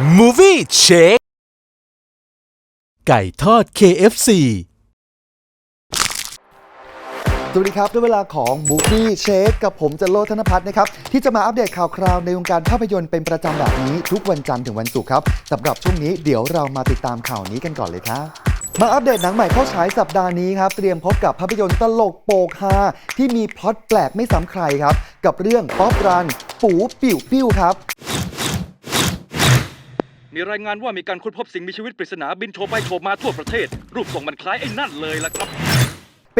Movie Check ไก่ทอด KFC สวัสดีครับด้วยเวลาของ Movie Shake กับผมจโลธนพัฒน์นะครับ ที่จะมาอัปเดตข่าวคราวในวงการภาพยนตร์เป็นประจำแบบนี้ ทุกวันจันทร์ถึงวันศุกร์ครับสำหรับช่วงนี้เดี๋ยวเรามาติดตามข่าวนี้กันก่อนเลยครับมาอัปเดตหนังใหม่เข้าฉายสัปดาห์นี้ครับ เตรียมพบกับภาพยนตร์ตลกโปกฮาที่มีพล็อตแปลกไม่ซ้ำใครครับ กับเรื่องป๊อปรัน ปูปิ่วปิ้วครับ มีรายงานว่ามีการค้นพบสิ่งมีชีวิตปริศนาบินโฉบไปโฉบมาทั่วประเทศ รูปทรงมันคล้ายไอ้นั่นเลยล่ะครับ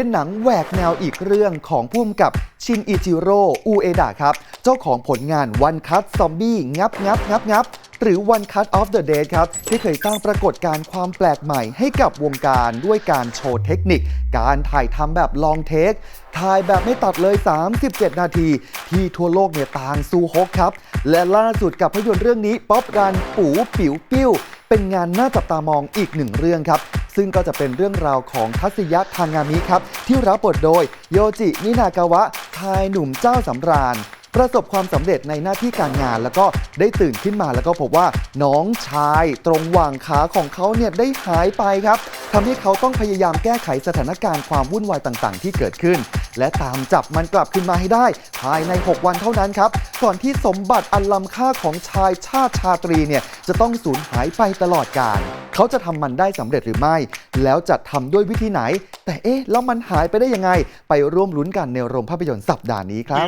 เป็นหนังแหวกแนวอีกเรื่องของผู้กำกับชินอิจิโร่อูเอดะครับ เจ้าของผลงาน One Cut Zombie งับงับงับงับหรือ One Cut of the Dead ครับ ที่เคยสร้างปรากฏการณ์ความแปลกใหม่ให้กับวงการด้วยการโชว์เทคนิค การถ่ายทำแบบลองเทค ถ่ายแบบไม่ตัดเลย 37 นาที ที่ทั่วโลกเนี่ยต่างสู้ฮกครับ และล่าสุดกับภาพยนตร์เรื่องนี้ ป๊อปรันปู ปิ๋วปิ้วเป็นงานน่าจับตามองอีกหนึ่งเรื่องครับ ซึ่งก็จะเป็นเรื่องราวของทัศยะทางามิครับ ที่รับบทโดยโยจิมินากาวะ ชายหนุ่มเจ้าสำราญ ประสบความสำเร็จในหน้าที่การงาน แล้วก็ได้ตื่นขึ้นมาแล้วก็พบว่าน้องชายตรงหว่างขาของเขาเนี่ยได้หายไปครับทำให้เขาต้องพยายามแก้ไขสถานการณ์ความวุ่นวายต่างๆ ที่เกิดขึ้น และตามจับมันกลับขึ้นมาให้ได้ ภายใน 6 วันเท่านั้นครับ ก่อนที่สมบัติอันล้ำค่าของชายชาติชาตรีเนี่ยจะต้องสูญหายไปตลอดกาล เขาจะทำมันได้สำเร็จหรือไม่ แล้วจะทำด้วยวิธีไหน แต่เอ๊ะแล้วมันหายไปได้ยังไง ไปร่วมลุ้นกันในโรงภาพยนตร์สัปดาห์นี้ครับ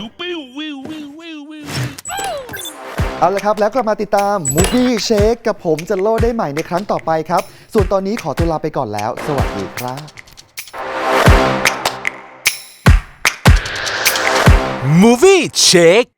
เอาละครับ แล้วกลับมาติดตาม Movie Shake กับผมจะโล่ได้ใหม่ในครั้งต่อไปครับ ส่วนตอนนี้ขอตัวลาไปก่อนแล้ว สวัสดีครับ Movie Check